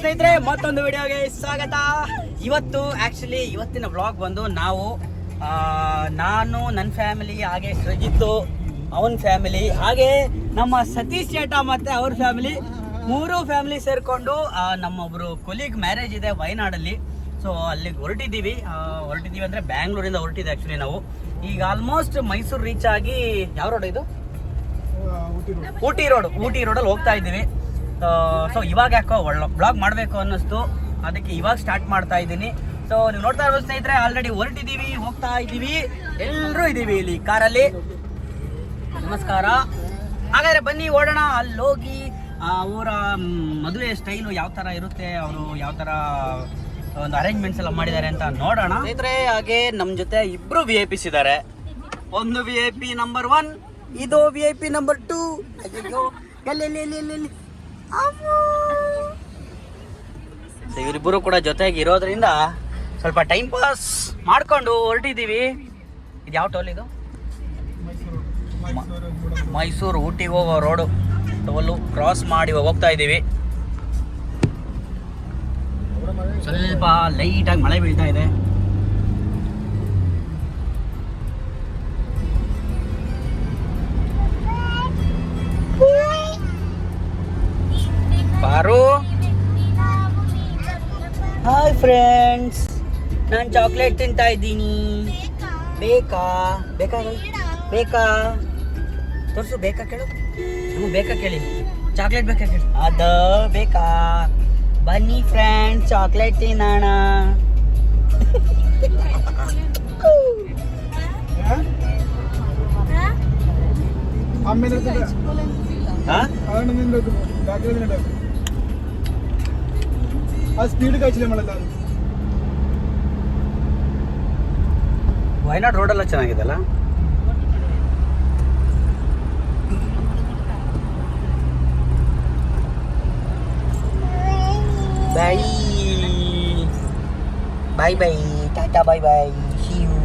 ಸ್ನೇಹಿತರೆ ಮತ್ತೊಂದು ವಿಡಿಯೋಗೆ ಸ್ವಾಗತ. ಇವತ್ತು ಆಕ್ಚುಲಿ ಇವತ್ತಿನ ಬ್ಲಾಗ್ ಬಂದು ನಾವು ನಾನು ನನ್ನ ಫ್ಯಾಮಿಲಿ ಹಾಗೆ ಸೃಜಿತ್ತು ಅವನ ಫ್ಯಾಮಿಲಿ ಹಾಗೆ ನಮ್ಮ ಸತೀಶ್ ಚೇಟ ಮತ್ತೆ ಅವ್ರ ಫ್ಯಾಮಿಲಿ ಮೂರು ಫ್ಯಾಮಿಲಿ ಸೇರಿಕೊಂಡು ನಮ್ಮ ನಮ್ಮೊಬ್ರು ಕೊಲೀಗ್ ಮ್ಯಾರೇಜ್ ಇದೆ ವಯನಾಡಲ್ಲಿ. ಸೊ ಅಲ್ಲಿಗೆ ಹೊರಟಿದ್ದೀವಿ. ಹೊರಟಿದ್ದೀವಿ ಅಂದ್ರೆ ಬ್ಯಾಂಗ್ಳೂರಿಂದ ಹೊರಟಿದೆ ಆಕ್ಚುಲಿ ನಾವು. ಈಗ ಆಲ್ಮೋಸ್ಟ್ ಮೈಸೂರು ರೀಚ್ ಆಗಿ ಯಾವ ರೋಡ್ ಇದು? ಊಟಿ ರೋಡ್ ಊಟಿ ರೋಡಲ್ಲಿ ಹೋಗ್ತಾ ಇದ್ದೀವಿ. ಸೊ ಇವಾಗ ಯಾಕೋ ಒಳ್ಳೆ ಬ್ಲಾಗ್ ಮಾಡಬೇಕು ಅನ್ನಿಸ್ತು. ಅದಕ್ಕೆ ಇವಾಗ ಸ್ಟಾರ್ಟ್ ಮಾಡ್ತಾ ಇದ್ದೀನಿ. ಸೊ ನೀವು ನೋಡ್ತಾ ಇರೋ ಸ್ನೇಹಿತರೆ ಆಲ್ರೆಡಿ ಹೊರಟಿದ್ದೀವಿ, ಹೋಗ್ತಾ ಇದ್ದೀವಿ. ಎಲ್ಲರೂ ಇದ್ದೀವಿ ಇಲ್ಲಿ ಕಾರಲ್ಲಿ. ನಮಸ್ಕಾರ. ಹಾಗಾದ್ರೆ ಬನ್ನಿ, ಓಡೋಣ. ಅಲ್ಲಿ ಹೋಗಿ ಅವರ ಮದುವೆ ಸ್ಟೈಲು ಯಾವ ಥರ ಇರುತ್ತೆ, ಅವರು ಯಾವ ಥರ ಒಂದು ಅರೇಂಜ್ಮೆಂಟ್ಸ್ ಎಲ್ಲ ಮಾಡಿದ್ದಾರೆ ಅಂತ ನೋಡೋಣ. ಸ್ನೇಹಿತರೆ, ಹಾಗೆ ನಮ್ಮ ಜೊತೆ ಇಬ್ಬರು ವಿ ಐ ಪಿಸ್ ಇದ್ದಾರೆ. ಒಂದು V I P number one ಇದು V I P number two ಅಯ್ಯೋ ಎಲ್ಲಿ ಎಲ್ಲಿ ಎಲ್ಲಿ ಎಲ್ಲಿ? So, ಇವರಿಬ್ಬರು ಕೂಡ ಜೊತೆಗೆ ಇರೋದ್ರಿಂದ ಸ್ವಲ್ಪ ಟೈಮ್ ಪಾಸ್ ಮಾಡ್ಕೊಂಡು ಹೊರಟಿದ್ದೀವಿ. ಇದು ಯಾವ ಟೋಲ್ ಇದು? ಮೈಸೂರು ಊಟಿಗೆ ಹೋಗೋ ರೋಡು ಟೋಲು ಕ್ರಾಸ್ ಮಾಡಿ ಹೋಗ್ತಾ ಇದ್ದೀವಿ. ಸ್ವಲ್ಪ ಲೈಟಾಗಿ ಮಳೆ ಬೀಳ್ತಾ ಇದೆ. ನಾನು ಚಾಕ್ಲೇಟ್ ತಿಂತಾ ಇದ್ದೀನಿ ಬೇಕಾ ಬೇಕಾ ಬೇಕಾ ತೋರಿಸು ಬೇಕಾ ಕೇಳು ನಮಗೆ ಬೇಕಾ ಕೇಳಿ ಚಾಕ್ಲೇಟ್ ಬೇಕಾ ಕೇಳಿ ಅದ ಬೇಕಾ ಬನ್ನಿ ಫ್ರೆಂಡ್ಸ್ ಚಾಕ್ಲೇಟ್ ತಿನ್ನೋಣ ಆಮೇಲೆ ಹಾಂ ಆ ಸ್ಪೀಡ್ ಕಾಯ್ಚಿಲ್ಲ ಮಾಡಲ್ಲ ವಯನಾಡ್ ರೋಡೆಲ್ಲ ಚೆನ್ನಾಗಿದೆಲ್ಲ ಬಾಯ್. Bye bye tata bye bye see you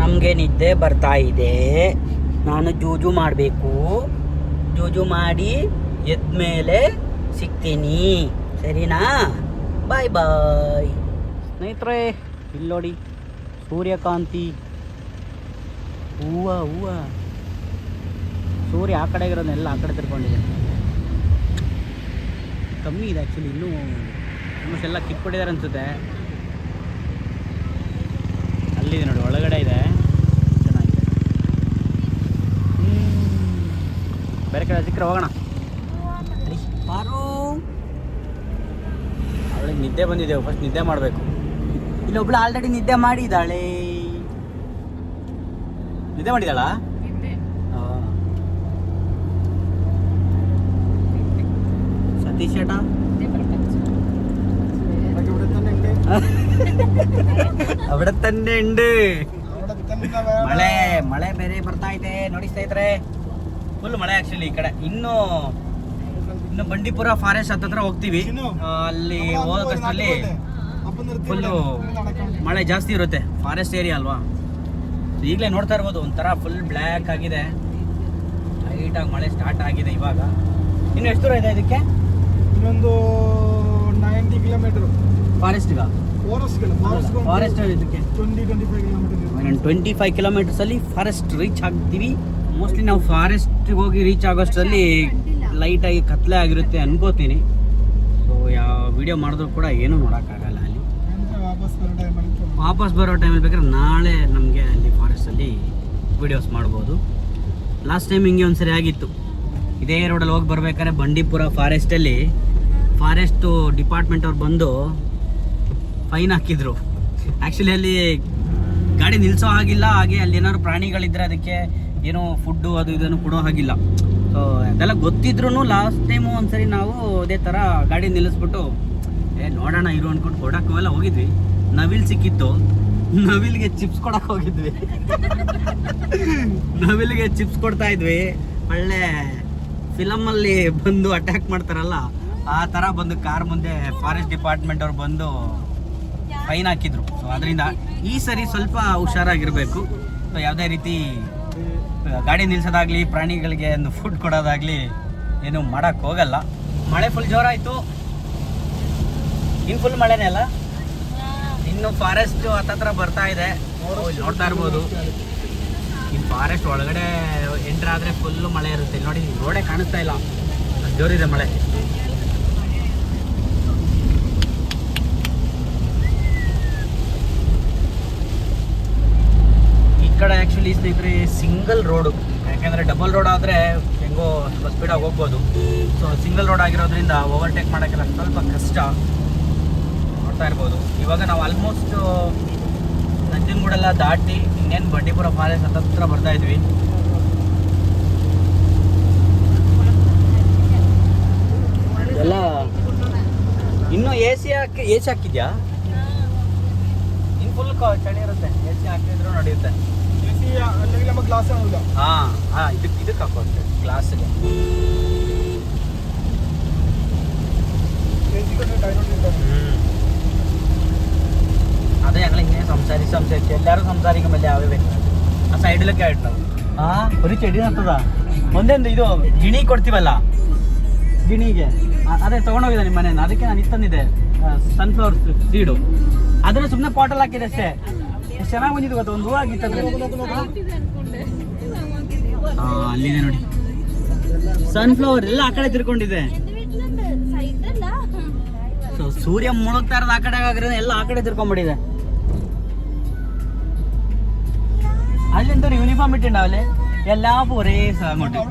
ನಮಗೆ ನಿದ್ದೆ ಬರ್ತಾ ಇದೆ. ನಾನು ಜೂಜು ಮಾಡಬೇಕು. ಜೂಜು ಮಾಡಿ ಎದ್ದ ಮೇಲೆ ಸಿಗ್ತೀನಿ. ಸರಿನಾ? ಬಾಯ್ ಬಾಯ್. ಸ್ನೇಹಿತರೆ, ಇಲ್ಲಿ ನೋಡಿ ಸೂರ್ಯಕಾಂತಿ. ಹೂವ ಹೂವ. ಸೂರ್ಯ ಆ ಕಡೆ ಇರೋದನ್ನೆಲ್ಲ ಆ ಕಡೆ ತಿರ್ಕೊಂಡಿದೆ. ಕಮ್ಮಿ ಇದೆ ಆ್ಯಕ್ಚುಲಿ ಇನ್ನೂ ಆಲ್ಮೋಸ್ಟ್ ಎಲ್ಲ ಕಿತ್ಬಿಟ್ಟಿದ್ದಾರೆ ಅನಿಸುತ್ತೆ. ಅಲ್ಲಿದೆ ನೋಡಿ, ಒಳಗಡೆ ಇದೆ ಚೆನ್ನಾಗಿದೆ ಹ್ಮ್. ಬೇರೆ ಕಡೆ ಸಿಕ್ಕರೆ ಹೋಗೋಣ ಬಾರು ಅವಳಿಗೆ ನಿದ್ದೆ ಬಂದಿದ್ದೇವೆ ಫಸ್ಟ್ ನಿದ್ದೆ ಮಾಡಬೇಕು ಇಲ್ಲೊಬ್ಳು ಆಲ್ರೆಡಿ ನಿದ್ದೆ ಮಾಡಿದ್ದಾಳೆ ನಿದ್ದೆ ಮಾಡಿದಾಳ ಸತೀಶ್ ಏಟ അവിടെ തന്നെ ഉണ്ട് ಮಳೆ ಮಳೆ ಬೇರೆ ಬರ್ತಾ ಇದೆ ನೋಡಿ ಸ್ನೇಹಿತರೆ ಫುಲ್ ಮಳೆ ಆಕ್ಚುಲಿ ಈ ಕಡೆ. ಇನ್ನು ಇನ್ನು ಬಂಡೀಪುರ ಫಾರೆಸ್ಟ್ ಹತ್ತತ್ರ ಹೋಗ್ತೀವಿ. ಅಲ್ಲಿ ಹೋಗೋಕಷ್ಟರಲ್ಲಿ ಫುಲ್ಲು ಮಳೆ ಜಾಸ್ತಿ ಇರುತ್ತೆ. ಫಾರೆಸ್ಟ್ ಏರಿಯಾ ಅಲ್ವಾ? ಈಗಲೇ ನೋಡ್ತಾ ಇರ್ಬೋದು ಒಂಥರ ಫುಲ್ ಬ್ಲ್ಯಾಕ್ ಆಗಿದೆ. ಲೈಟಾಗಿ ಮಳೆ ಸ್ಟಾರ್ಟ್ ಆಗಿದೆ ಇವಾಗ. ಇನ್ನು ಎಷ್ಟು ದೂರ ಇದೆ ಇದಕ್ಕೆ? ಇನ್ನೊಂದು ನೈಂಟಿ ಕಿಲೋಮೀಟರ್ ಫಾರೆಸ್ಟ್ಗ ಫಾರೆಸ್ಟ್ ಫಾರೆಸ್ಟ್ ಇದಕ್ಕೆ? ಟ್ವೆಂಟಿ ಟ್ವೆಂಟಿ ಫೈವ್ ಕಿಲೋಮೀಟರ್ ಒಂದು ಟ್ವೆಂಟಿ ಫೈವ್ ಕಿಲೋಮೀಟರ್ಸಲ್ಲಿ ಫಾರೆಸ್ಟ್ ರೀಚ್ ಆಗ್ತೀವಿ. ಮೋಸ್ಟ್ಲಿ ನಾವು ಫಾರೆಸ್ಟ್ಗೆ ಹೋಗಿ ರೀಚ್ ಆಗೋಷ್ಟರಲ್ಲಿ ಲೈಟಾಗಿ ಕತ್ಲೆ ಆಗಿರುತ್ತೆ ಅನ್ಕೋತೀನಿ. ಸೊ ಯಾವ ವಿಡಿಯೋ ಮಾಡಿದ್ರು ಕೂಡ ಏನೂ ನೋಡೋಕ್ಕಾಗಲ್ಲ ಅಲ್ಲಿ. ವಾಪಸ್ ಬರೋ ಟೈಮಲ್ಲಿ ಬೇಕಾದ್ರೆ ನಾಳೆ ನಮಗೆ ಅಲ್ಲಿ ಫಾರೆಸ್ಟಲ್ಲಿ ವಿಡಿಯೋಸ್ ಮಾಡ್ಬೋದು. ಲಾಸ್ಟ್ ಟೈಮ್ ಹಿಂಗೆ ಒಂದು ಸರಿ ಆಗಿತ್ತು. ಇದೇ ರೋಡಲ್ಲಿ ಹೋಗಿ ಬರ್ಬೇಕಾದ್ರೆ ಬಂಡೀಪುರ ಫಾರೆಸ್ಟಲ್ಲಿ ಫಾರೆಸ್ಟು ಡಿಪಾರ್ಟ್ಮೆಂಟ್ ಅವ್ರು ಬಂದು ಫೈನ್ ಹಾಕಿದ್ರು. ಆ್ಯಕ್ಚುಲಿ ಅಲ್ಲಿ ಗಾಡಿ ನಿಲ್ಲಿಸೋ ಆಗಿಲ್ಲ ಹಾಗೆ ಅಲ್ಲಿ ಏನಾದ್ರು ಪ್ರಾಣಿಗಳಿದ್ರೆ ಅದಕ್ಕೆ ಏನೋ ಫುಡ್ಡು ಅದು ಇದನ್ನು ಕೊಡೋ ಹಾಗಿಲ್ಲ. ಸೊ ಅದೆಲ್ಲ ಗೊತ್ತಿದ್ರು ಲಾಸ್ಟ್ ಟೈಮು ಒಂದ್ಸರಿ ನಾವು ಅದೇ ಥರ ಗಾಡಿ ನಿಲ್ಲಿಸ್ಬಿಟ್ಟು, ಏ, ನೋಡೋಣ ಇರು ಅಂದ್ಕೊಂಡು ಕೊಡಕ್ಕೆ ಎಲ್ಲ ಹೋಗಿದ್ವಿ. ನವಿಲ್ ಸಿಕ್ಕಿತ್ತು. ನವಿಲ್ಗೆ ಚಿಪ್ಸ್ ಕೊಡಕ್ಕೆ ಹೋಗಿದ್ವಿ. ನವಿಲ್ಗೆ ಚಿಪ್ಸ್ ಕೊಡ್ತಾ ಇದ್ವಿ. ಒಳ್ಳೆ ಫಿಲಮಲ್ಲಿ ಬಂದು ಅಟ್ಯಾಕ್ ಮಾಡ್ತಾರಲ್ಲ, ಆ ಥರ ಬಂದು ಕಾರ್ ಮುಂದೆ ಫಾರೆಸ್ಟ್ ಡಿಪಾರ್ಟ್ಮೆಂಟ್ ಅವ್ರು ಬಂದು ಫೈನ್ ಹಾಕಿದ್ರು. ಸೊ ಅದರಿಂದ ಈ ಸರಿ ಸ್ವಲ್ಪ ಹುಷಾರಾಗಿರಬೇಕು. ಸೊ ಯಾವುದೇ ರೀತಿ ಗಾಡಿ ನಿಲ್ಸೋದಾಗ್ಲಿ, ಪ್ರಾಣಿಗಳಿಗೆ ಒಂದು ಫುಡ್ ಕೊಡೋದಾಗ್ಲಿ ಏನು ಮಾಡಕ್ ಹೋಗಲ್ಲ. ಮಳೆ ಫುಲ್ ಜೋರಾಯಿತು. ಇನ್ ಫುಲ್ ಮಳೆನೇ ಅಲ್ಲ? ಇನ್ನು ಫಾರೆಸ್ಟ್ ಹತ್ತತ್ರ ಬರ್ತಾ ಇದೆ. ನೋಡ್ತಾ ಇರ್ಬೋದು. ಈ ಫಾರೆಸ್ಟ್ ಒಳಗಡೆ ಎಂಟ್ರ್ ಆದರೆ ಫುಲ್ಲು ಮಳೆ ಇರುತ್ತೆ. ನೋಡಿ ರೋಡೇ ಕಾಣಿಸ್ತಾ ಇಲ್ಲ. ಜೋರಿದೆ ಮಳೆ. ಕಡೆ ಆ್ಯಕ್ಚುಲಿ ಸ್ನೇಹಿತರೆ ಸಿಂಗಲ್ ರೋಡು ಯಾಕೆಂದರೆ ಡಬಲ್ ರೋಡ್ ಆದರೆ ಹೆಂಗೋ ಸ್ವಲ್ಪ ಸ್ಪೀಡಾಗಿ ಹೋಗ್ಬೋದು. ಸೊ ಸಿಂಗಲ್ ರೋಡ್ ಆಗಿರೋದ್ರಿಂದ ಓವರ್ಟೇಕ್ ಮಾಡೋಕ್ಕೆಲ್ಲ ಸ್ವಲ್ಪ ಕಷ್ಟ. ನೋಡ್ತಾ ಇರ್ಬೋದು. ಇವಾಗ ನಾವು ಆಲ್ಮೋಸ್ಟ್ ನಂಜನಗೂಡೆಲ್ಲ ದಾಟಿ ಇನ್ನೇನು ಬಂಡೀಪುರ ಫಾರೆಸ್ಟ್ ಸತತ್ರ ಬರ್ತಾ ಇದ್ವಿ. ಎಲ್ಲ ಇನ್ನು ಎ ಸಿ ಹಾಕಿ ಎ ಸಿ ಹಾಕಿದ್ಯಾ ಇನ್ನು ಫುಲ್ ಚಳಿ ಇರುತ್ತೆ. ಎ ಸಿ ಹಾಕಿದ್ರು ನಡೆಯುತ್ತೆ. ಎ ಸಿ അല്ലെങ്കിൽ നമുക്ക് ഗ്ലാസ് ആണല്ലോ ಹಾಂ ಹಾಂ ಇದಕ್ಕೆ ಇದಕ್ಕೆ ಹಾಕೋತ್ತೆ ಗ್ಲಾಸ್ಗೆ എ സി കൊണ്ട് ഡൈനോട്ട് അതെ ഞങ്ങൾ ഇങ്ങനെ സംസാരിച്ച് സംസാരിച്ച് എല്ലാവരും സംസാരിക്കുമല്ലേ അവ ആ സൈഡിലൊക്കെ ആയിട്ടുണ്ടാവും ആ ഒരു ചെടി നട്ടതാ ಒಂದೊಂದು ಇದು ಗಿಣಿ ಕೊಡ್ತೀವಲ್ಲ ಗಿಣಿಗೆ ಅ- ಅದೇ ತಗೊಂಡೋಗಿದೆ ನಿಮ್ಮ ಮನೆಯಿಂದ ಅದಕ್ಕೆ ನಾನು ಇತ್ತಂದಿದ್ದೆ ಸನ್ಫ್ಲವರ್ ಸೀಡು ಅದನ್ನ ಸುಮ್ಮನೆ ಪಾಟಲ್ಲಿ ಹಾಕಿದೆ ಅಷ್ಟೇ ಎಷ್ಟು ಚೆನ್ನಾಗಿ ಬಂದಿದ್ದು ಗೊತ್ತಾ? ಒಂದು ಹೂವು ಆಗಿತ್ತು ಅಲ್ಲಿದೆ ನೋಡಿ. ಸನ್ಫ್ಲವರ್ ಎಲ್ಲ ಆ ಕಡೆ ತಿರ್ಕೊಂಡಿದೆ. ಸೊ ಸೂರ್ಯ ಮುಳುಗ್ತಾ ಇರೋದು ಆ ಕಡೆ ಆಗಿರೋ ಎಲ್ಲ ಆ ಕಡೆ ತಿರ್ಕೊಂಡ್ಬಿಟ್ಟಿದೆ ಅಲ್ಲಿಂದ ಯೂನಿಫಾರ್ಮ್ ಇಟ್ಟಿಂಡಾವಲೆ ಎಲ್ಲ ಪೂರೇ ಸಾಂಗೋಟು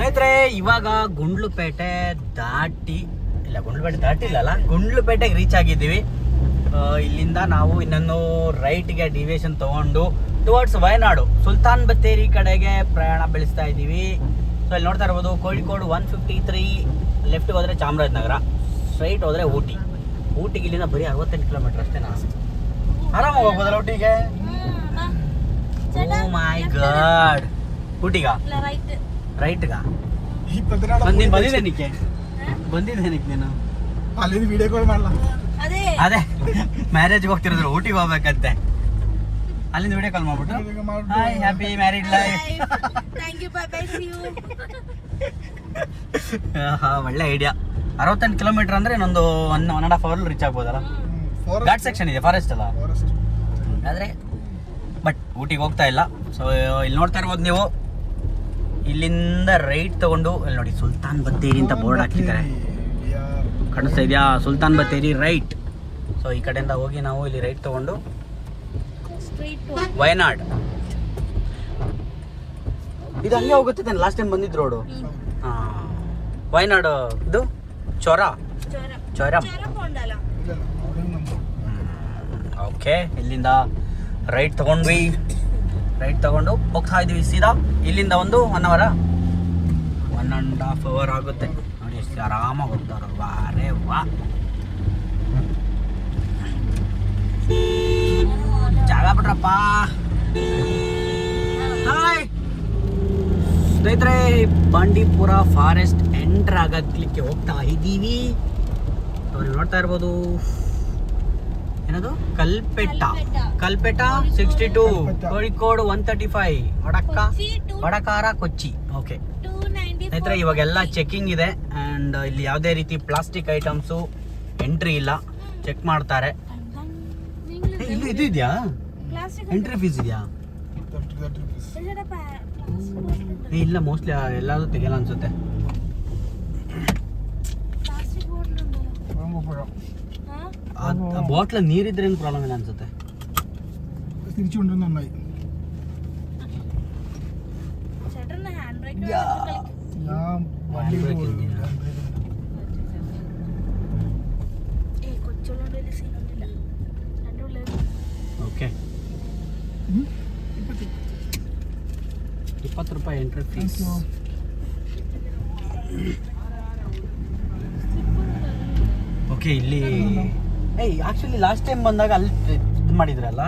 ರೈತರೇ ಇವಾಗ ಗುಂಡ್ಲುಪೇಟೆ ದಾಟಿ ಗುಂಡ್ಲುಪೇಟೆ ದಾಟಿಲ್ಲಲ್ಲ ಗುಂಡ್ಲುಪೇಟೆಗೆ ರೀಚ್ ಆಗಿದ್ದೀವಿ. ಇಲ್ಲಿಂದ ನಾವು ಇನ್ನೊಂದು ರೈಟ್ಗೆ ಡಿವಿಯೇಷನ್ ತಗೊಂಡು ಟುವರ್ಡ್ಸ್ ವಯನಾಡು ಸುಲ್ತಾನ್ ಬತ್ತೇರಿ ಕಡೆಗೆ ಪ್ರಯಾಣ ಬೆಳೆಸ್ತಾ ಇದ್ದೀವಿ. ಸೊ ಇಲ್ಲಿ ನೋಡ್ತಾ ಇರ್ಬೋದು ಕೋಳಿಕೋಡ್ ಒನ್ ಫಿಫ್ಟಿ ತ್ರೀ ಲೆಫ್ಟ್ಗೆ ಹೋದರೆ ಚಾಮರಾಜನಗರ ಸ್ಟ್ರೈಟ್ ಹೋದರೆ ಊಟಿ. ಊಟಿಗೆ ಇಲ್ಲಿಂದ ಬರೀ ಅರವತ್ತೆಂಟು ಕಿಲೋಮೀಟರ್ ಅಷ್ಟೇ ನಾನು ಆರಾಮಾಗಿ ಹೋಗ್ಬೋದಲ್ಲ ಊಟಿಗೆ? ಓ ಮೈ ಗಾಡ್ ಊಟಿಗ? ರೈಟ್ಗ? ಬಂದಿದ್ದೇನಿಕ್ಕೆ ಬಂದಿದ್ದೇನಿಕ್ ನೀನು? ಅಲ್ಲಿಂದ ವಿಡಿಯೋ ಕಾಲ್ ಮಾಡಲ್ಲ ಅದೇ. ಮ್ಯಾರೇಜ್ ಹೋಗ್ತಿರೋದ್ರು ಊಟಿಗೆ ಹೋಗ್ಬೇಕಂತೆ. ಅಲ್ಲಿಂದ ವಿಡಿಯೋ ಕಾಲ್ ಮಾಡ್ಬಿಟ್ಟು ಹಾಯ್ ಹ್ಯಾಪಿ ಮ್ಯಾರಿಡ್ ಲೈಫ್ ಒಳ್ಳೆ ಐಡಿಯಾ ಅರವತ್ತೆಂಟು ಕಿಲೋಮೀಟರ್ ಅಂದ್ರೆ ಇನ್ನೊಂದು one one and half hour reach ಆಗ್ಬೋದಲ್ಲ? ಘಾಟ್ ಸೆಕ್ಷನ್ ಇದೆ ಫಾರೆಸ್ಟ್ ಅಲ್ಲ? ಆದರೆ ಬಟ್ ಊಟಿಗೆ ಹೋಗ್ತಾ ಇಲ್ಲ. ಸೊ ಇಲ್ಲಿ ನೋಡ್ತಾ ಇರ್ಬೋದು ನೀವು. ಇಲ್ಲಿಂದ ರೈಟ್ ತಗೊಂಡು ಅಲ್ಲಿ ನೋಡಿ ಸುಲ್ತಾನ್ ಬತ್ತೇರಿ ಅಂತ ಬೋರ್ಡ್ ಹಾಕಿದ್ದಾರೆ. ಕಾಣಿಸ್ತಾ ಇದೆಯಾ? ಸುಲ್ತಾನ್ ಬತ್ತೇರಿ ರೈಟ್. ಸೊ ಈ ಕಡೆಯಿಂದ ಹೋಗಿ ನಾವು ಇಲ್ಲಿ ರೈಟ್ ತಗೊಂಡು ವಯನಾಡ್. ಇದು ಹಂಗೆ ಹೋಗುತ್ತೆ ಲಾಸ್ಟ್ ಟೈಮ್ ಬಂದಿದ್ದು ರೋಡು ವಯನಾಡು ಇದು? ಚೊರ. ಚೊರ. ಓಕೆ ಇಲ್ಲಿಂದ ರೈಟ್ ತಗೊಂಡ್ವಿ. ರೈಟ್ ತಗೊಂಡು ಹೋಗ್ತಾ ಇದೀವಿ ಸೀದಾ. ಇಲ್ಲಿಂದ ಒಂದು ಒನ್ ಅವರ ಒನ್ ಆ್ಯಂಡ್ ಹಾಫ್ ಅವರ್ ಆಗುತ್ತೆ. ನೋಡಿ ಎಷ್ಟು ಆರಾಮಾಗಿ ಹೋಗ್ತಾರ ವಾರೇ ವಾ. ಜಾಗ ಬಿಟ್ರಪ್ಪ. ಹಾಯ್ ಸ್ನೇಹಿತರೆ, ಬಂಡೀಪುರ ಫಾರೆಸ್ಟ್ ಎಂಟ್ರ್ ಆಗಲಿಕ್ಕೆ ಹೋಗ್ತಾ ಇದ್ದೀವಿ ಅವ್ರು ನೋಡ್ತಾ ಇರ್ಬೋದು. ಏನದು? Kalpetta. Kalpetta. Sixty two. Kozhikode one thirty five ವಡಕ್ಕ? Kochi Vadakara Kochi. Okay ಸ್ನೇಹಿತರೆ ಇವಾಗೆಲ್ಲ ಚೆಕಿಂಗ್ ಇದೆ. ಆ್ಯಂಡ್ ಇಲ್ಲಿ ಯಾವುದೇ ರೀತಿ ಪ್ಲಾಸ್ಟಿಕ್ ಐಟಮ್ಸು ಎಂಟ್ರಿ ಇಲ್ಲ. ಚೆಕ್ ಮಾಡ್ತಾರೆ. ಇಲ್ಲಿ ಇದು ಇದೆಯಾ? ಪ್ಲಾಸ್ಟಿಕ್ ಎಂಟ್ರಿ ಫೀಸ್ ಇದೆಯಾ? ಇಲ್ಲ ಮೋಸ್ಟ್ಲಿ ಎಲ್ಲಾದ್ರು ತೆಗೆಯಲ್ಲ ಅನ್ಸುತ್ತೆ. ಪ್ಲಾಸ್ಟಿಕ್ ಬಾಟ್ಲ್ ಉಂಟಲ್ಲ ಹಾ ಬಾಟ್ಲ ನೀರಿದ್ರೆ ಏನು ಪ್ರಾಬ್ಲಮ್ ಇಲ್ಲ ಅನ್ಸುತ್ತೆ തിരിച്ചു കൊണ്ടുവന്ന് നന്നായി ചേട്ടൻ ഹാൻഡ് ബ്രേക്ക് യാ. ഞാൻ വണ്ടി Handbrake ഇല്ല. ഏ കൊച്ചുള്ളോണ്ട് വലിയ സീനൊന്നുമില്ല എൻ്റെ ഉള്ളിൽ ಓಕೆ ಇಪ್ಪತ್ತು ರೂಪಾಯಿ ಎಂಟ್ರಿ ಫೀಸ್ ಓಕೆ ಇಲ್ಲಿ ಏಯ್ ಆಕ್ಚುಲಿ ಲಾಸ್ಟ್ ಟೈಮ್ ಬಂದಾಗ ಅಲ್ಲಿ ಇದು ಮಾಡಿದ್ರಲ್ಲ?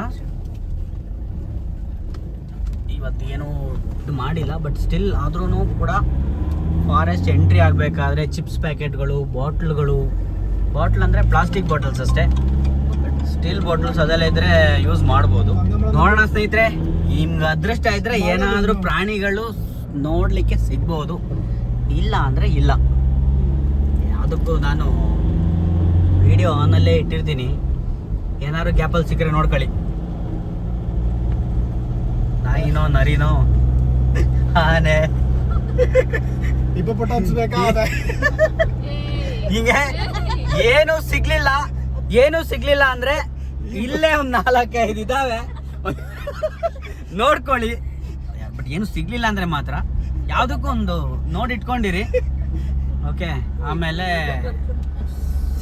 ಇವತ್ತೇನು ಇದು ಮಾಡಿಲ್ಲ ಬಟ್ ಸ್ಟಿಲ್ ಆದ್ರೂ ಕೂಡ ಫಾರೆಸ್ಟ್ ಎಂಟ್ರಿ ಆಗಬೇಕಾದ್ರೆ ಚಿಪ್ಸ್ ಪ್ಯಾಕೆಟ್ಗಳು ಬಾಟ್ಲ್ಗಳು, ಬಾಟ್ಲ್ ಅಂದರೆ ಪ್ಲಾಸ್ಟಿಕ್ ಬಾಟಲ್ಸ್ ಅಷ್ಟೇ. ಸ್ಟೀಲ್ ಬಾಟಲ್ಸ್ ಅದೆಲ್ಲ ಇದ್ರೆ ಯೂಸ್ ಮಾಡ್ಬೋದು. ನೋಡೋಣ ಸ್ನೇಹಿತರೆ, ನಿಮ್ಗೆ ಅದೃಷ್ಟ ಇದ್ರೆ ಏನಾದರೂ ಪ್ರಾಣಿಗಳು ನೋಡಲಿಕ್ಕೆ ಸಿಗ್ಬೋದು. ಇಲ್ಲ ಅಂದರೆ ಇಲ್ಲ. ಅದಕ್ಕೂ ನಾನು ವಿಡಿಯೋ ಆನಲ್ಲೇ ಇಟ್ಟಿರ್ತೀನಿ. ಏನಾದ್ರು ಗ್ಯಾಪಲ್ಲಿ ಸಿಕ್ಕರೆ ನೋಡ್ಕೊಳ್ಳಿ. ನಾಯಿನೋ ನರಿನೋ. ಆನೆ. ಹಿಂಗೆ? ಏನು ಸಿಗ್ಲಿಲ್ಲ. ಏನು ಸಿಗ್ಲಿಲ್ಲ ಅಂದ್ರೆ ಇಲ್ಲೇ ಒಂದ್ ನಾಲ್ಕೈದು ಇದಾವೆ. ನೋಡ್ಕೊಳ್ಳಿ. ಬಟ್ ಏನು ಸಿಗ್ಲಿಲ್ಲ ಅಂದ್ರೆ ಮಾತ್ರ. ಯಾವ್ದಕ್ಕೂ ಒಂದು ನೋಡಿ ಇಟ್ಕೊಂಡಿರಿ. ಓಕೆ ಆಮೇಲೆ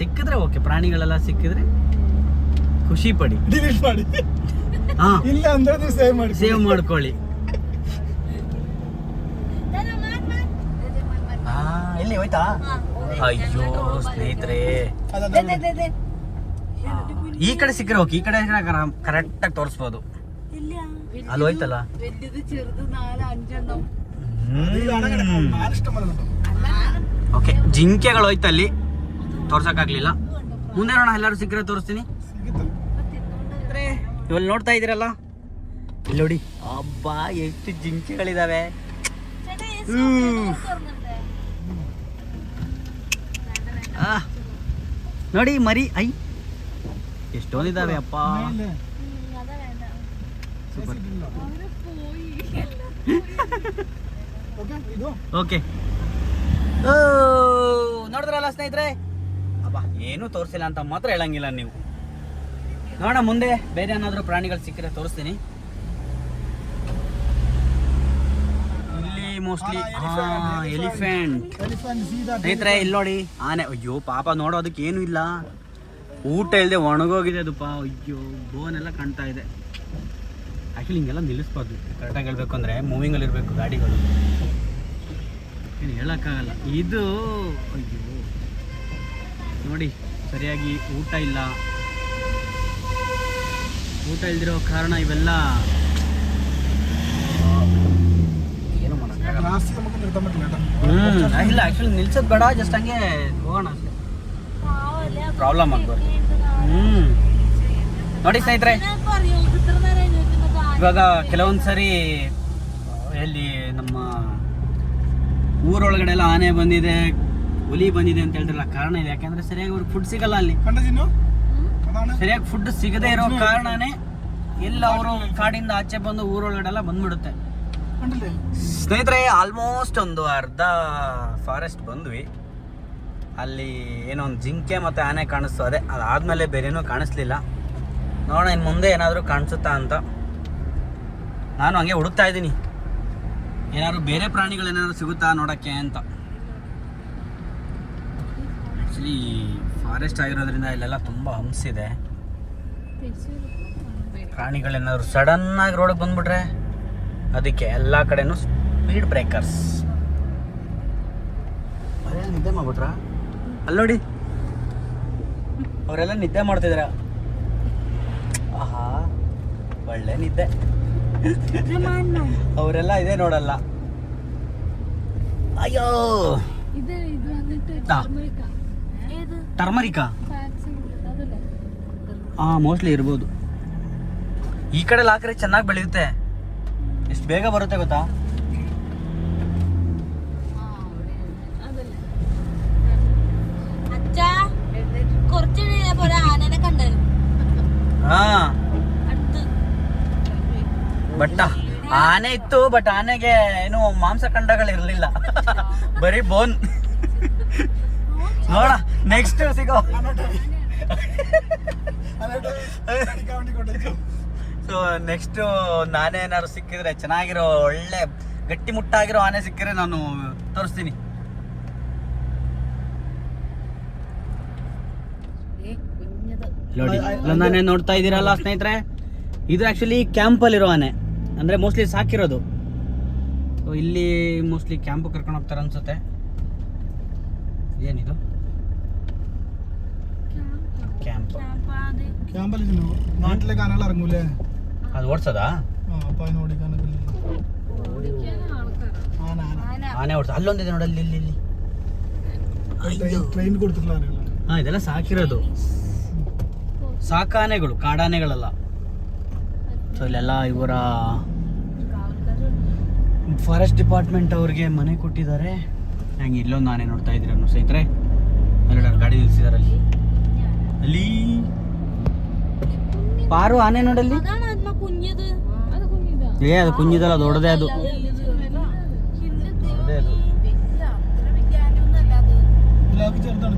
ಸಿಕ್ಕಿದ್ರೆ ಓಕೆ ಪ್ರಾಣಿಗಳೆಲ್ಲ ಸಿಕ್ಕಿದ್ರೆ ಖುಷಿ ಪಡಿ. ಡಿಲೀಟ್ ಮಾಡಿ. ಹಾ. ಇಲ್ಲ ಅಂದ್ರೆ ನೀವು ಸೇವ್ ಮಾಡಿ ಸೇವ್ ಮಾಡ್ಕೊಳ್ಳಿ ಎಲ್ಲಿ ಹೋಯ್ತಾ? ಅಯ್ಯೋ ಸ್ನೇಹಿತರೆ. ಈ ಕಡೆ ಸಿಕ್ಕರೆ ಓಕೆ ಈ ಕಡೆ ಕರೆಕ್ಟ್ ಆಗಿ ತೋರಿಸ್ಬೋದು. ಅಲ್ಲಿ ಹೋಯ್ತಲ್ಲ? ಓಕೆ ಜಿಂಕೆಗಳು ಹೋಯ್ತಲ್ಲಿ ತೋರ್ಸೋಕ್ಕಾಗಲಿಲ್ಲ. ಮುಂದೆ ನೋಡೋಣ ಎಲ್ಲರೂ ಸಿಕ್ಕರೆ ತೋರಿಸ್ತೀನಿ. ಇವಲ್ಲಿ ನೋಡ್ತಾ ಇದ್ದೀರಲ್ಲ? ಇಲ್ಲಿ ನೋಡಿ. ಅಬ್ಬಾ ಎಷ್ಟು ಜಿಂಕೆಗಳಿದಾವೆ. ನೋಡಿ ಮರಿ ಐ. ಎಷ್ಟೊಂದಿದ್ದಾವೆ ಅಪ್ಪ. ಓಕೆ ನೋಡಿದ್ರಲ್ಲ ಸ್ನೇಹಿತರೆ? ಅಬ್ಬ ಏನು ತೋರಿಸಿಲ್ಲ ಅಂತ ಮಾತ್ರ ಹೇಳಂಗಿಲ್ಲ ನೀವು. ನೋಡೋಣ ಮುಂದೆ ಬೇರೆ ಏನಾದರೂ ಪ್ರಾಣಿಗಳು ಸಿಕ್ಕರೆ ತೋರಿಸ್ತೀನಿ. ಇಲ್ಲಿ ಮೋಸ್ಟ್ಲಿ ಎಲಿಫೆಂಟ್ ಸ್ನೇಹಿತರೆ ಇಲ್ಲಿ ನೋಡಿ ಆನೆ. ಅಯ್ಯೋ ಪಾಪ ನೋಡೋದಕ್ಕೆ ಏನು ಇಲ್ಲ. ಊಟ ಇಲ್ಲದೆ ಒಣಗೋಗಿದೆ ಅದು ಪಾ ಅಯ್ಯೋ ಬೋನ್ ಎಲ್ಲ ಕಾಣ್ತಾ ಇದೆ. ಆ್ಯಕ್ಚುಲಿ ಹಿಂಗೆಲ್ಲ ನಿಲ್ಲಿಸ್ಬಾರ್ದು. ಕರೆಕ್ಟಾಗಿ ಹೇಳ್ಬೇಕು ಅಂದರೆ ಮೂವಿಂಗಲ್ಲಿ ಇರಬೇಕು ಗಾಡಿಗಳು. ಏನು ಹೇಳೋಕ್ಕಾಗಲ್ಲ. ಇದು ಅಯ್ಯೋ. ನೋಡಿ, ಸರಿಯಾಗಿ ಊಟ ಇಲ್ಲ. ಊಟ ಇಲ್ದಿರೋ ಕಾರಣ ಇವೆಲ್ಲ ಇಲ್ಲ ಆ್ಯಕ್ಚುಲಿ ನಿಲ್ಸೋದು ಬೇಡ ಜಸ್ಟ್ ಹಂಗೆ ಹೋಗೋಣ ಪ್ರಾಬ್ಲಮ್ ಆಗ್ಬಾರ್ದು ನೋಡಿ ಸ್ನೇಹಿತರೆ, ಇವಾಗ ಕೆಲವೊಂದು ಸರಿ ಎಲ್ಲಿ ನಮ್ಮ ಊರೊಳಗಡೆ ಎಲ್ಲ ಆನೆ ಬಂದಿದೆ ಹುಲಿ ಬಂದಿದೆ ಅಂತ ಹೇಳಿದ್ರಲ್ಲ ಕಾರಣ ಇದೆ. ಯಾಕಂದ್ರೆ ಸರಿಯಾಗಿ ಅವ್ರಿಗೆ ಫುಡ್ ಸಿಗಲ್ಲ ಅಲ್ಲಿ. ಸರಿಯಾಗಿ ಫುಡ್ ಸಿಗದೆ ಇರೋ ಕಾರಣನೇ ಎಲ್ಲ ಅವರು ಕಾಡಿಂದ ಆಚೆ ಬಂದು ಊರೊಳಗಡೆಲ್ಲ ಬಂದ್ಬಿಡುತ್ತೆ. ಸ್ನೇಹಿತರೆ ಆಲ್ಮೋಸ್ಟ್ ಒಂದು ಅರ್ಧ ಫಾರೆಸ್ಟ್ ಬಂದ್ವಿ. ಅಲ್ಲಿ ಏನೋ ಒಂದು ಜಿಂಕೆ ಮತ್ತೆ ಆನೆ ಕಾಣಿಸ್ತು. ಅದೇ ಅದಾದಮೇಲೆ ಬೇರೆನೂ ಕಾಣಿಸ್ಲಿಲ್ಲ. ನೋಡೋಣ ಇನ್ನು ಮುಂದೆ ಏನಾದರೂ ಕಾಣಿಸುತ್ತಾ ಅಂತ. ನಾನು ಹಂಗೆ ಹುಡುಕ್ತಾ ಇದ್ದೀನಿ. ಏನಾದ್ರು ಬೇರೆ ಪ್ರಾಣಿಗಳೇನಾದ್ರು ಸಿಗುತ್ತಾ ನೋಡೋಕ್ಕೆ ಅಂತ. ಆ್ಯಕ್ಚುಲಿ ಫಾರೆಸ್ಟ್ ಆಗಿರೋದ್ರಿಂದ ಇಲ್ಲೆಲ್ಲ ತುಂಬ ಹಂಸಿದೆ ಪ್ರಾಣಿಗಳೇನಾದ್ರು ಸಡನ್ನಾಗಿ ರೋಡಿಗೆ ಬಂದ್ಬಿಟ್ರೆ ಅದಕ್ಕೆ ಎಲ್ಲ ಕಡೆನೂ ಸ್ಪೀಡ್ ಬ್ರೇಕರ್ಸ್ ಅವರೆಲ್ಲ ನಿದ್ದೆ ಮಾಡ್ಬಿಟ್ರ? ಅಲ್ಲೋಡಿ ಅವರೆಲ್ಲ ನಿದ್ದೆ ಮಾಡ್ತಿದ್ರ. ಆಹಾ ಒಳ್ಳೆ ನಿದ್ದೆ. ಅವರೆಲ್ಲ ಇದೆ ನೋಡಲ್ಲ. ಅಯ್ಯೋ. ಇದೆ ಟರ್ಮರಿಕಾ? ಹಾ ಮೋಸ್ಟ್ಲಿ ಇರ್ಬೋದು. ಈ ಕಡೆ ಹಾಕಿದ್ರೆ ಚೆನ್ನಾಗಿ ಬೆಳೆಯುತ್ತೆ. ಎಷ್ಟು ಬೇಗ ಬರುತ್ತೆ ಗೊತ್ತಾ? ಹಾ. ಆನೆ ಇತ್ತು ಬಟ್ ಆನೆಗೆ ಏನು ಮಾಂಸ ಖಂಡಗಳು ಇರಲಿಲ್ಲ ಬರೀ ಬೋನ್ ನೋಡ. ನೆಕ್ಸ್ಟ್ ಸಿಗೋ. ಸೊ ನೆಕ್ಸ್ಟ್ ನಾನೇ ಏನಾದ್ರು ಸಿಕ್ಕಿದ್ರೆ ಚೆನ್ನಾಗಿರೋ ಒಳ್ಳೆ ಗಟ್ಟಿ ಮುಟ್ಟಾಗಿರೋ ಆನೆ ಸಿಕ್ಕಿದ್ರೆ ನಾನು ತೋರಿಸ್ತೀನಿ. ನೋಡಿ ನಾನೇ ನೋಡ್ತಾ ಇದ್ದೀರಲ್ಲ ಸ್ನೇಹಿತರೆ? ಇದು ಆಕ್ಚುಲಿ ಕ್ಯಾಂಪಲ್ಲಿರೋ ಆನೆ. ಅಂದ್ರೆ ಮೋಸ್ಟ್ಲಿ ಸಾಕಿರೋದು. ಸೊ ಇಲ್ಲಿ ಮೋಸ್ಟ್ಲಿ ಕ್ಯಾಂಪ್ ಕರ್ಕೊಂಡು ಹೋಗ್ತಾರೆ ಅನ್ಸುತ್ತೆ. ಏನಿದು? ಕ್ಯಾಂಪ್ ക്യാമ്പാത് ക്യാമ്പല്ലേ ജിന്നു നാട്ടിലേക്ക് ആനകൾ ഇറങ്ങൂലേ ಅದು ಓಡ್ಸೋದಾ ആ അപ്പൊ അതിന് ഓടിക്കാനൊക്കെ ഇല്ലേ? ഓടിക്കാൻ ആൾക്കാരാ ആന ആന ആന ಆನೆ ಓಡಿಸ ಅಲ್ಲೊಂದಿದೆ ನೋಡಿ ಅಲ್ಲಿ ಇಲ್ಲಿ ಇಲ್ಲಿ ಟ್ರೈನ್ കൊടുത്തിട്ടുള്ള ആനകളാണ് ಹಾ ಇದೆಲ್ಲ ಸಾಕಿರೋದು ಸಾಕಾನೆಗಳು ಕಾಡಾನೆಗಳಲ್ಲ ಸೊ ಇಲ್ಲೆಲ್ಲ ಇವರ ಫಾರೆಸ್ಟ್ ಡಿಪಾರ್ಟ್ಮೆಂಟ್ ಅವ್ರಿಗೆ ಮನೆ ಕೊಟ್ಟಿದ್ದಾರೆ ಹಂಗೆ ಇಲ್ಲೊಂದು ಆನೆ ನೋಡ್ತಾ ಇದ್ರಿ ಅನ್ನೋ ಸ್ನೇಹಿತರೆ ಅಲ್ಲಿ ನೋಡಿ ಗಾಡಿ ನಿಲ್ಸಿದಾರೆ അലി. പാറു ആനേനുണ്ടല്ലേ ഏ അത് കുഞ്ഞിതല്ല ദൊടതേ അത് ചെറുതാണ്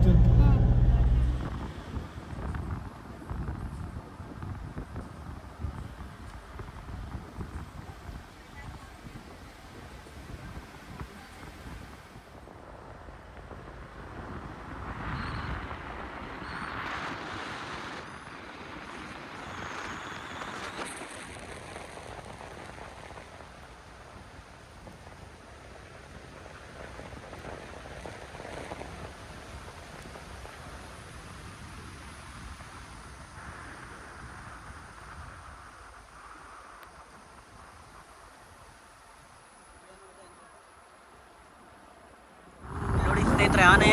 ಸ್ನೇಹಿತರೆ ಆನೆ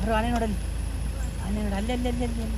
ಬರೋ ಆನೆ ನೋಡಲ್ಲಿ ಆನೆ ನೋಡಿ ಅಲ್ಲಿ ಅಲ್ಲಿ ಅಲ್ಲಿ ಅಲ್ಲಿ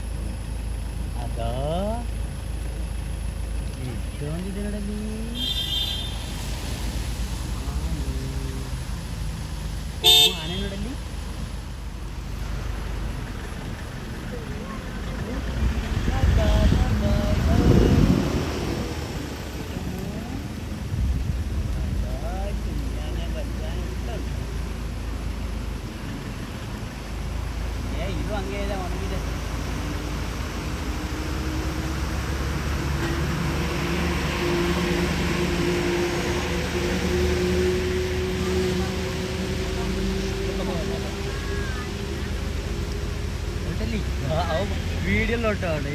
വീഡിയോയിലോട്ടാണ്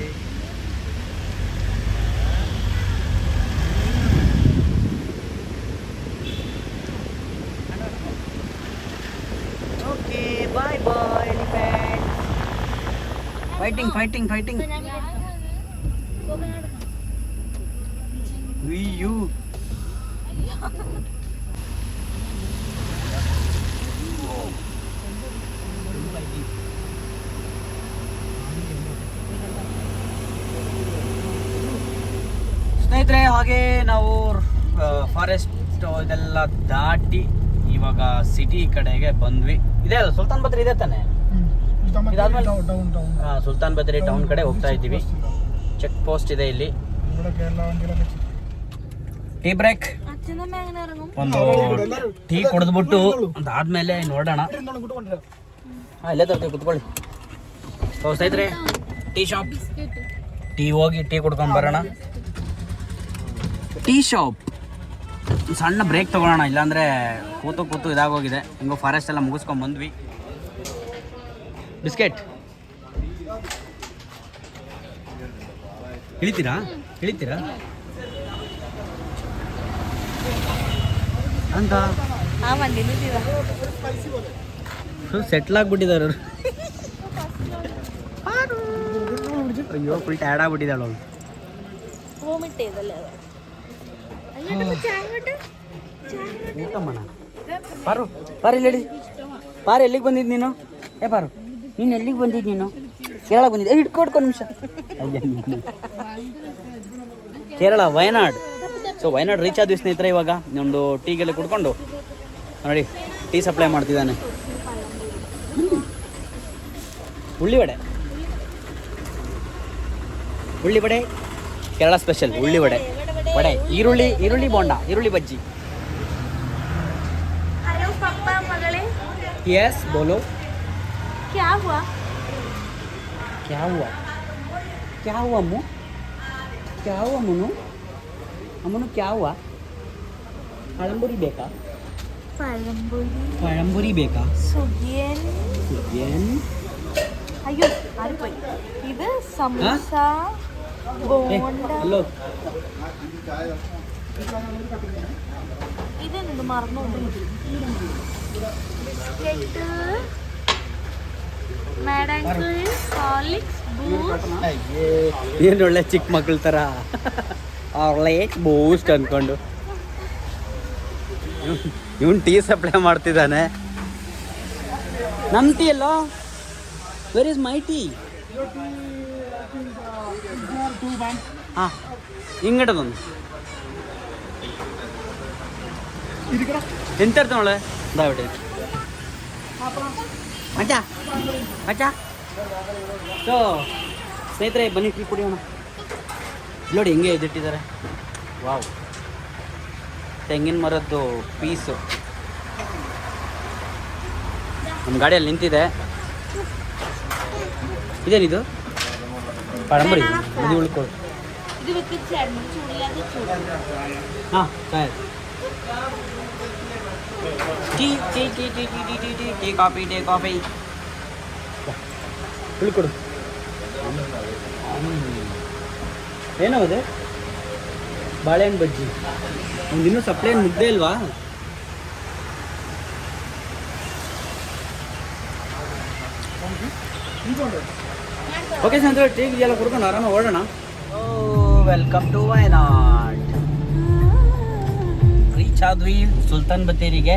okay bye bye fighting fighting fighting ಹಾಗೆ ನಾವು ಫಾರೆಸ್ಟ್ ಇದೆಲ್ಲ ದಾಟಿ ಇವಾಗ ಸಿಟಿ ಕಡೆಗೆ ಬಂದ್ವಿ. ಇದೆ ಅಲ್ಲ ಸುಲ್ತಾನ್ ಬದ್ರಿ ಇದೆ ತಾನೆ? ಸುಲ್ತಾನ್ ಬದ್ರಿ ಟೌನ್ ಕಡೆ ಹೋಗ್ತಾ ಇದ್ದೀವಿ. ಚೆಕ್ ಪೋಸ್ಟ್ ಇದೆ ಇಲ್ಲಿ. ಟೀ ಬ್ರೇಕ್ ಒಂದು ಟೀ ಕುಡಿದ್ಬಿಟ್ಟು ಅದಾದ್ಮೇಲೆ ನೋಡೋಣ. ಇಲ್ಲೇ ತರ್ತೀವಿ ಕುತ್ಕೊಳ್ಳಿ. ಇದ್ರಿ ಟೀ ಶಾಪ್ ಟೀ ಹೋಗಿ ಟೀ ಕುಡ್ಕೊಂಡ್ ಬರೋಣ. Tea shop. ಸಣ್ಣ ಬ್ರೇಕ್ ತಗೊಳೋಣ ಇಲ್ಲಾಂದರೆ ಕೂತು ಕೂತು ಇದಾಗೋಗಿದೆ. ಹಿಂಗೋ ಫಾರೆಸ್ಟ್ ಎಲ್ಲ ಮುಗಿಸ್ಕೊಂಡು ಬಂದ್ವಿ. ಬಿಸ್ಕೆಟ್. ಇಳಿತೀರಾ? ಇಳಿತೀರಾ? ಅಂತ. ಸೆಟ್ಲ್ ಆಗ್ಬಿಟ್ಟಿದ್ದಾರೆ ಅಯ್ಯೋ ಫುಲ್ ಟ್ಯಾಡ್ ಆಗ್ಬಿಟ್ಟಿದ್ದಾಳೆ ಅವಳು. ಊಟ ಮಾಡ ಪಾರು ಪಾರು ಇಲ್ಲಿ ಪಾರು ಎಲ್ಲಿಗೆ ಬಂದಿದ್ದು ನೀನು? ಏ ಪಾರು ನೀನು ಎಲ್ಲಿಗೆ ಬಂದಿದ್ದು ನೀನು? ಕೇರಳ ಬಂದಿದ್ದೆ ಹಿಡ್ಕೊ ನಿಮಿಷ. ಕೇರಳ ವಯನಾಡ್. ಸೊ ವಯನಾಡ್ ರೀಚ್ ಆದ್ವಿ ಸ್ನೇಹಿತರೆ ಇವಾಗ. ಒಂದು ಟೀಗೆಲ್ಲ ಕುಡ್ಕೊಂಡು ನೋಡಿ ಟೀ ಸಪ್ಲೈ ಮಾಡ್ತಿದ್ದಾನೆ. ಉಳ್ಳಿವಡೆ. ಉಳ್ಳಿವಡೆ ಕೇರಳ ಸ್ಪೆಷಲ್ ಉಳ್ಳಿವಡೆ. ഇവിടെ ഈരുള്ളി ഈരുള്ളി ബോണ്ട ഈരുള്ളി ബജ്ജി. ഹലോ പപ്പ മകളെ. യെസ് ബോലോ. क्या हुआ क्या हुआ क्या हुआ अम्मू क्या हुआ मुनु അമ്മനു क्या हुआ പഴംപൊരി ബേക്കാ? പഴംപൊരി. പഴംപൊരി ബേക്കാ? സുഖിയൻ. സുഖിയൻ. അയ്യോ ആരും പോയി. ഇത് സമോസ. ഇതെന്ത് മറന്നു ಬಿಸ್ಕೆಟ್ ಮ್ಯಾಡಂಕಲ್ ಹಾರ್ಲಿಕ್ಸ್ ಬೂಸ್ಟ್ ಏನು ಒಳ್ಳೆ ಚಿಕ್ಕ ಮಕ್ಕಳ ಥರ ಒಳ್ಳೆ ಬೂಸ್ಟ್ ಅಂದ್ಕೊಂಡು ಇವನು ಟೀ ಸಪ್ಲೈ ಮಾಡ್ತಿದ್ದಾನೆ ನಮ್ಮ ಟೀ ಅಲ್ಲೋ ವೆರ್ ಇಸ್ ಮೈ ಟೀ ಹಾಂ ಹಿಂಗಡದೊಂದು ಎಂತ ಇರ್ತಾವಳೆ ದಾವಿಡೆ ಮಚ್ಚಾ ಮಚ್ಚಾ. ಸೊ ಸ್ನೇಹಿತರೆ, ಬನ್ನಿ ಟೀ ಕುಡಿಯೋಣ. ನೋಡಿ, ಹಿಂಗೆ ಇದಿಟ್ಟಿದ್ದಾರೆ ವಾವ್ ತೆಂಗಿನ ಮರದ್ದು ಪೀಸು. ನಮ್ಮ ಗಾಡಿಯಲ್ಲಿ ನಿಂತಿದೆ. ಇದೇನಿದು? ಪರಂಪರಿ ಇದು ಬಿಚ್ಚಾಣಿ ಚೂರಿಯಾದ ಚೂರಿ ಆ ಆ ಕಾಯ್ ಗಿ ಏ ಏ ಏ ಏ ಕಾಪಿ ಏ ಕಾಪಿ ಕೂಳು ಕೊಡು ಏನೋದೆ ಬಾಳೆ ง ಬಜ್ಜಿ ಒಂದು ಇನ್ನೂ ಸಪ್ಲೇನ್ ಮುದ್ದೆ ಇಲ್ವಾ ಒಂದು ಓಕೆ ಸ್ನೇಹಿತರೆ ಟೀ ಎಲ್ಲ ಕುಡ್ಕೊಂಡು ಆರಾಮ ಓಡೋಣ. ವೆಲ್ಕಮ್ ಟು ವಯನಾಡ್ ರೀಚ್ ಆದ್ವಿ ಸುಲ್ತಾನ್ ಬತ್ತೇರಿಗೆ.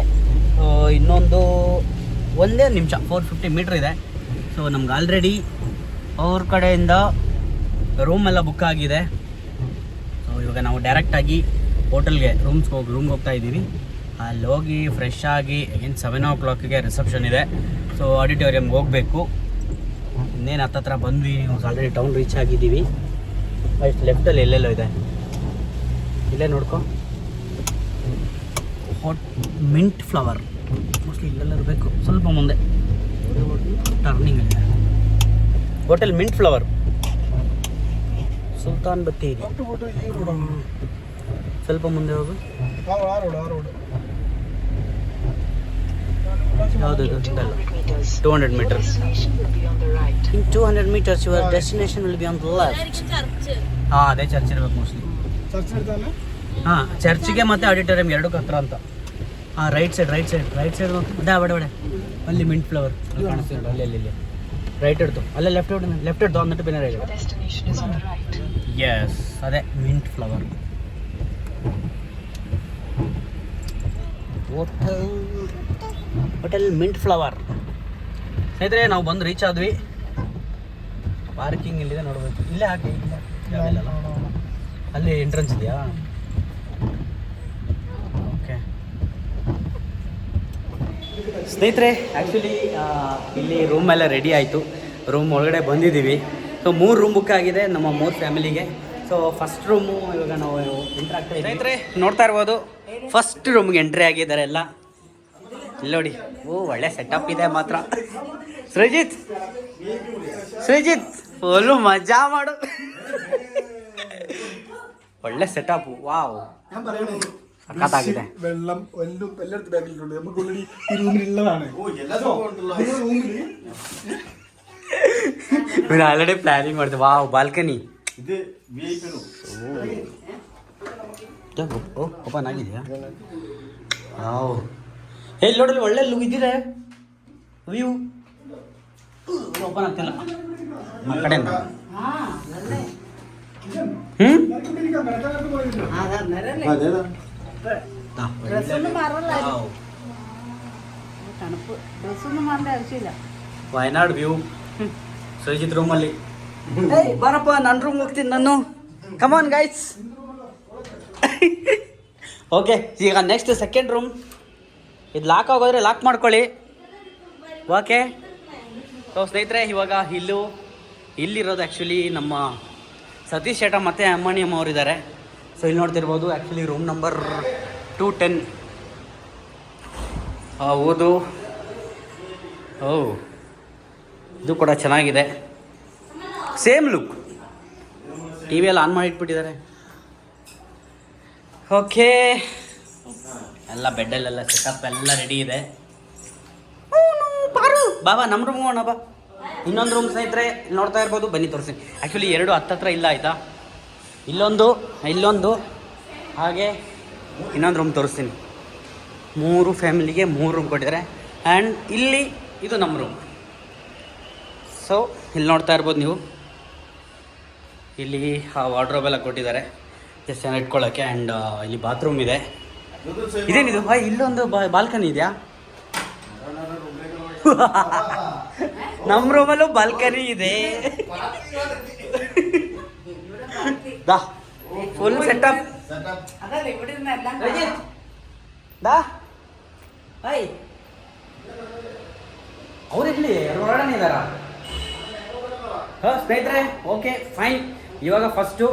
ಇನ್ನೊಂದು ಒಂದೇ ನಿಮಿಷ ಫೋರ್ ಫಿಫ್ಟಿ ಮೀಟ್ರ್ ಇದೆ. ಸೊ ನಮ್ಗೆ ಆಲ್ರೆಡಿ ಅವ್ರ ಕಡೆಯಿಂದ ರೂಮ್ ಎಲ್ಲ ಬುಕ್ ಆಗಿದೆ. ಸೊ ಇವಾಗ ನಾವು ಡೈರೆಕ್ಟಾಗಿ ಹೋಟೆಲ್ಗೆ ರೂಮ್ಸ್ಗೆ ಹೋಗಿ ರೂಮ್ಗೆ ಹೋಗ್ತಾ ಇದ್ದೀವಿ. ಅಲ್ಲಿ ಹೋಗಿ ಫ್ರೆಶ್ ಆಗಿ ಏನು ಸೆವೆನ್ ಓ ಕ್ಲಾಕಿಗೆ ರಿಸೆಪ್ಷನ್ ಇದೆ. ಸೊ ಆಡಿಟೋರಿಯಮ್ಗೆ ಹೋಗಬೇಕು. ಇನ್ನೇನು ಹತ್ತತ್ರ ಬಂದ್ವಿ ಆಲ್ರೆಡಿ ಟೌನ್ ರೀಚ್ ಆಗಿದ್ದೀವಿ. ಅಷ್ಟು ಲೆಫ್ಟಲ್ಲಿ ಎಲ್ಲೆಲ್ಲೋ ಇದೆ. ಇಲ್ಲೇ ನೋಡ್ಕೊ. ಹಾಟ್ ಮಿಂಟ್ ಫ್ಲವರ್ ಮೋಸ್ಟ್ಲಿ ಇಲ್ಲೆಲ್ಲ ಇರಬೇಕು ಸ್ವಲ್ಪ ಮುಂದೆ. ಟರ್ನಿಂಗ್ ಇದೆ ಹೋಟೆಲ್ ಮಿಂಟ್ ಫ್ಲವರ್ ಸುಲ್ತಾನ್ ಬತ್ತಿ ಫೋಟೋ ಫೋಟೋ ಸ್ವಲ್ಪ ಮುಂದೆ ಹೋಗು. ಯಾವುದು two hundred metre in two hundred metres your destination will be on left ಹಾಂ ಅದೇ ಚರ್ಚ್ ಇರ್ಬೇಕು ಮೋಸ್ಟ್ಲಿ ಹಾಂ ಚರ್ಚ್ಗೆ ಮತ್ತೆ ಆಡಿಟೋರಿಯಂ ಎರಡಕ್ಕೂ ಹತ್ರ ಅಂತ. ಹಾಂ right side right side right side ಅದೇ ಬಡ ಬಡ. ಅಲ್ಲಿ ಮಿಂಟ್ ಫ್ಲವರ್ ಕಾಣಿಸ್ತಾ ಅಲ್ಲಿ ಅಲ್ಲಿ ಇಲ್ಲಿ ರೈಟ್ ಇಡ್ತು ಅಲ್ಲೇ ಲೆಫ್ಟ್ ಹಿಡ್ದು ಲೆಫ್ಟ್ ಹಿಡ್ದು ಅಂದ್ಬಿಟ್ಟು ಬೇರೆ ರೈಟ್ ಎಸ್ ಅದೇ Mint Flower hotel hotel Mint Flower ಸ್ನೇಹಿತರೆ ನಾವು ಬಂದು ರೀಚ್ ಆದ್ವಿ. ಪಾರ್ಕಿಂಗ್ ಇಲ್ಲಿದೆ ನೋಡ್ಬೇಕು. ಇಲ್ಲೇ ಹಾಕಿ? ಅಲ್ಲಿ. ಎಂಟ್ರೆನ್ಸ್ ಇದೆಯಾ? ಓಕೆ ಸ್ನೇಹಿತರೆ ಆ್ಯಕ್ಚುಲಿ ಇಲ್ಲಿ ರೂಮ್ ಎಲ್ಲ ರೆಡಿ ಆಯಿತು. ರೂಮ್ ಒಳಗಡೆ ಬಂದಿದ್ದೀವಿ. ಸೊ ಮೂರು ರೂಮ್ ಬುಕ್ ಆಗಿದೆ ನಮ್ಮ ಮೂರು ಫ್ಯಾಮಿಲಿಗೆ ಸೊ ಫಸ್ಟ್ ರೂಮು ಇವಾಗ ನಾವು ಎಂಟ್ರ್ ಆಗ್ತಾ ಇದ್ದೀವಿ ಸ್ನೇಹಿತರೆ ನೋಡ್ತಾ ಇರ್ಬೋದು. ಫಸ್ಟ್ ರೂಮ್ಗೆ ಎಂಟ್ರಿ ಆಗಿದ್ದಾರೆ ಎಲ್ಲ. ಇಲ್ಲಿ ನೋಡಿ ಓ ಒಳ್ಳೆ ಸೆಟಪ್ ಇದೆ ಮಾತ್ರ ಸೃಜಿತ್ ಸೃಜಿತ್ ಫುಲ್ಲು ಮಜಾ ಮಾಡು ಒಳ್ಳೆ ಸೆಟಪ್ ವಾವ್ സഖാത്താക്കിട്ടെ വെള്ളം എല്ലാം എല്ലായിടത്തും ബാഗിലിട്ടുണ്ട് നമുക്ക് ഓൾറെഡി ഈ റൂമിലുള്ളതാണ് ഇവർ ആൾറെഡി പ്ലാനിങ് കൊടുത്തു വാ ബാൽക്കണി ഇത് ഓ ഓപ്പൺ ആക്കിയില്ല വാവ് ಏ ಇಲ್ಲೋಡಲ್ಲಿ ಒಳ್ಳೆ ಲುಕ್ ಇದ್ದೀರಾ ವ್ಯೂ ಓಪನ್ ಆಗ್ತಿಲ್ಲ ಮಕ್ಕಡೆಯಿಂದ വയനാട് വ്യൂ സുരജിತ್ റൂമಲ್ಲಿ ಬರಪ್ಪ ನನ್ನ ರೂಮ್ ಹೋಗ್ತೀನಿ ನಾನು ಕಮಾನ್ ಗೈಸ್ ಓಕೆ ಈಗ ನೆಕ್ಸ್ಟ್ ಸೆಕೆಂಡ್ ರೂಮ್ ಇದು ಲಾಕ್ ಆಗೋದ್ರೆ ಲಾಕ್ ಮಾಡ್ಕೊಳ್ಳಿ. ಓಕೆ ಸೊ ಸ್ನೇಹಿತರೆ, ಇವಾಗ ಇಲ್ಲು, ಇಲ್ಲಿರೋದು ಆ್ಯಕ್ಚುಲಿ ನಮ್ಮ ಸತೀಶ್ ಶೇಟ ಮತ್ತು ಅಮ್ಮ ಅವರಿದ್ದಾರೆ. ಸೊ ಇಲ್ಲಿ ನೋಡ್ತಿರ್ಬೋದು actually room number two ten ಹೌದು ಓ, ಇದು ಕೂಡ ಚೆನ್ನಾಗಿದೆ. ಸೇಮ್ ಲುಕ್ ಟಿ ವಿಯಲ್ಲಿ ಆನ್ ಮಾಡಿ ಇಟ್ಬಿಟ್ಟಿದ್ದಾರೆ ಓಕೆ ಎಲ್ಲ ಬೆಡ್ಡಲ್ಲೆಲ್ಲ ಸೆಟಪ್ ಎಲ್ಲ ರೆಡಿ ಇದೆ. ಬಾಬಾ ನಮ್ಮ ರೂಮ್ ಹೋಗೋಣ ಬಾ. ಇನ್ನೊಂದು ರೂಮ್ ಸ್ನೇಹಿತರೆ ಇಲ್ಲಿ ನೋಡ್ತಾ ಇರ್ಬೋದು. ಬನ್ನಿ ತೋರಿಸ್ತೀನಿ. ಆ್ಯಕ್ಚುಲಿ ಎರಡು ಹತ್ತತ್ರ ಇಲ್ಲ ಆಯಿತಾ? ಇಲ್ಲೊಂದು ಇಲ್ಲೊಂದು. ಹಾಗೆ ಇನ್ನೊಂದು ರೂಮ್ ತೋರಿಸ್ತೀನಿ. ಮೂರು ಫ್ಯಾಮಿಲಿಗೆ ಮೂರು ರೂಮ್ ಕೊಟ್ಟಿದ್ದಾರೆ. ಆ್ಯಂಡ್ ಇಲ್ಲಿ ಇದು ನಮ್ಮ ರೂಮ್ ಸೊ ಇಲ್ಲಿ ನೋಡ್ತಾ ಇರ್ಬೋದು ನೀವು. ಇಲ್ಲಿ ಆ ವಾರ್ಡ್ರೋಬೆಲ್ಲ ಕೊಟ್ಟಿದ್ದಾರೆ. ಜಸ್ಟ್ ಚೆನ್ನಾಗಿ ಇಟ್ಕೊಳ್ಳೋಕ್ಕೆ ಆ್ಯಂಡ್ ಇಲ್ಲಿ ಬಾತ್ರೂಮ್ ಇದೆ. ಇದೇನಿದು? ಬಾಯ್ ಇಲ್ಲೊಂದು ಬಾಲ್ಕನಿ ಇದೆಯಾ? ನಮ್ಮ ರೂಮಲ್ಲೂ ಬಾಲ್ಕನಿ ಇದೆ. ದಾ ಫುಲ್ ಸೆಟಪ್ ದಾ. ಹಾಯ್ ಅವ್ರಿರ್ಲಿ ಹೊರಗಡೆ ಇದಾರ. ಹಾಂ ಸ್ನೇಹಿತರೆ ಓಕೆ ಫೈನ್ ಇವಾಗ ಫಸ್ಟು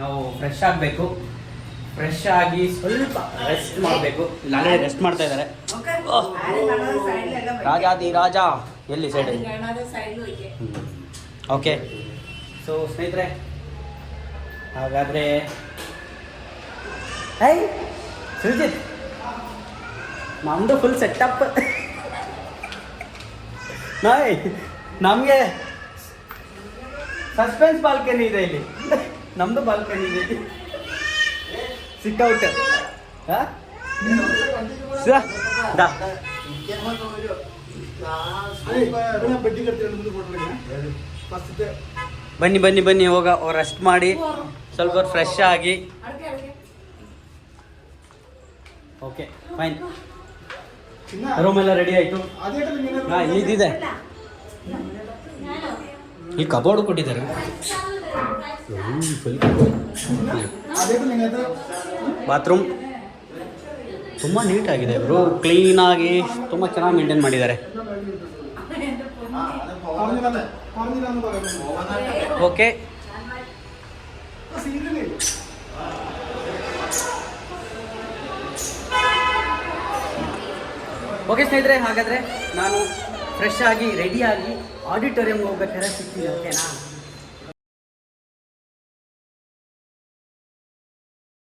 ನಾವು ಫ್ರೆಶ್ ಆಗಬೇಕು. ಫ್ರೆಶ್ ಆಗಿ ಸ್ವಲ್ಪ ರೆಸ್ಟ್ ಮಾಡಬೇಕು. ಇಲ್ಲಾಂದ್ರೆ ರೆಸ್ಟ್ ಮಾಡ್ತಾ ಇದ್ದಾರೆ. ರಾಜಾದಿ ರಾಜ ಎಲ್ಲಿ ಸೈಡ್ ಓಕೆ ಸೊ ಸ್ನೇಹಿತರೆ ಹಾಗಾದ್ರೆ ಐ ಸುಜಿತ್ ನಮ್ಮದು ಫುಲ್ ಸೆಟಪ್ ನಾಯ್ ನಮಗೆ ಸಸ್ಪೆನ್ಸ್ ಬಾಲ್ಕನಿ ಇದೆ ಇಲ್ಲಿ. ನಮ್ಮದು ಬಾಲ್ಕನಿ ಇದೆ ಕೊಡ್ಲಿಕ್ಕೆ ಫಸ್ಟ್ ಬನ್ನಿ ಬನ್ನಿ ಬನ್ನಿ ಹೋಗ ರೆಸ್ಟ್ ಮಾಡಿ. ಸ್ವಲ್ಪ ಫ್ರೆಶ್ ಆಗಿ. ಓಕೆ ಫೈನ್ ರೂಮ್ ಎಲ್ಲ ರೆಡಿ ಆಯಿತು. ಈ ಹಾಂ ಇಲ್ಲಿದೆ ಇಲ್ಲಿ ಕಬೋರ್ಡ್ ಕೊಟ್ಟಿದ್ದಾರೆ. Full bathroom. ತುಂಬ ನೀಟಾಗಿದೆ. ಇವರು ಕ್ಲೀನಾಗಿ ತುಂಬ ಚೆನ್ನಾಗಿ ಮೇಂಟೈನ್ ಮಾಡಿದ್ದಾರೆ. ಓಕೆ ಓಕೆ ಸ್ನೇಹಿತರೆ, ಹಾಗಾದರೆ ನಾನು ಫ್ರೆಶ್ ಆಗಿ ರೆಡಿಯಾಗಿ ಆಡಿಟೋರಿಯಮ್ಗೆ ಹೋಗ್ಬೇಕಾದ್ರೆ ಸಿಗ್ತೀನಿ ಓಕೆನಾ